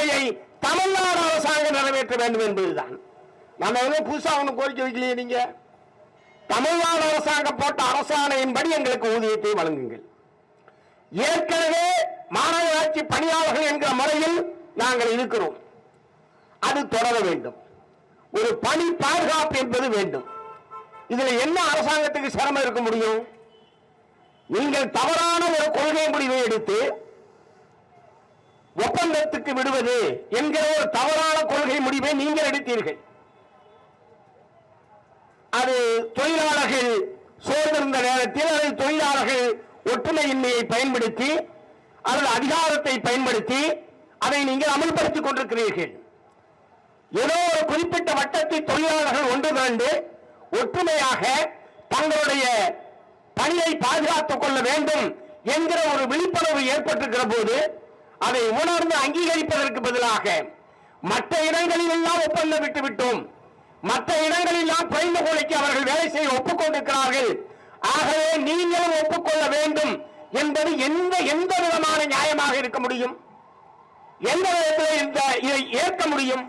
அடிப்படையை தமிழ்நாடு அரசாங்கம் நிறைவேற்ற வேண்டும் என்பதுதான். நம்ம எதுவும் புதுசா ஒண்ணு கோரிக்கை வைக்கலையே நீங்க. தமிழ்நாடு அரசாங்கம் போட்ட அரசாணையின்படி எங்களுக்கு ஊதியத்தை வழங்குங்கள். ஏற்கனவே மாநகராட்சி பணியாளர்கள் என்கிற முறையில் நாங்கள் இருக்கிறோம். அது தொடர வேண்டும். ஒரு பணி பாதுகாப்பு என்பது வேண்டும். இதுல என்ன அரசாங்கத்துக்கு சிரமம் இருக்க முடியும்? நீங்கள் தவறான ஒரு கொள்கை முடிவை எடுத்து ஒப்பந்தத்துக்கு விடுவது என்கிற ஒரு தவறான கொள்கை முடிவை நீங்கள் எடுத்தீர்கள். அது தொழிலாளர்கள் சோர்ந்திருந்த நேரத்தில் அதை தொழிலாளர்கள் ஒற்றுமையின்மையை பயன்படுத்தி அல்லது அதிகாரத்தை பயன்படுத்தி அதை நீங்கள் அமல்படுத்திக் கொண்டிருக்கிறீர்கள். ஏதோ ஒரு குறிப்பிட்ட வட்டத்தை தொழிலாளர்கள் ஒன்று திரண்டு ஒற்றுமையாக தங்களுடைய பணியை பாதுகாத்துக் கொள்ள வேண்டும் என்கிற ஒரு விழிப்புணர்வு ஏற்பட்டிருக்கிற போது அதை உணர்ந்து அங்கீகரிப்பதற்கு பதிலாக மற்ற இடங்களில் எல்லாம் ஒப்பந்தம் விட்டு விட்டோம். மற்ற இடங்களில் எல்லாம் குறைந்த கூலிக்கு அவர்கள் வேலை செய்ய ஒப்புக்கொண்டிருக்கிறார்கள். ஆகவே நீங்களும் ஒப்புக்கொள்ள வேண்டும் என்பது எந்த எந்த விதமான நியாயமாக இருக்க முடியும்? எந்த விதத்தில் இந்த இதை ஏற்க முடியும்?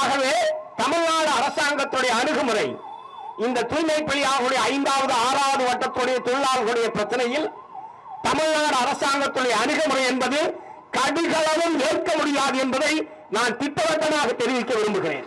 ஆகவே தமிழ்நாடு அரசாங்கத்துடைய அணுகுமுறை இந்த தூய்மை பணியாளர்களுடைய ஐந்தாவது ஆறாவது வட்டத்துடைய தொழிலாளர்களுடைய பிரச்சனையில் தமிழ்நாடு அரசாங்கத்துடைய அணுகுமுறை என்பது கடுகளவும் ஏற்க முடியாது என்பதை நான் திட்டவட்டமாக தெரிவிக்க விரும்புகிறேன்.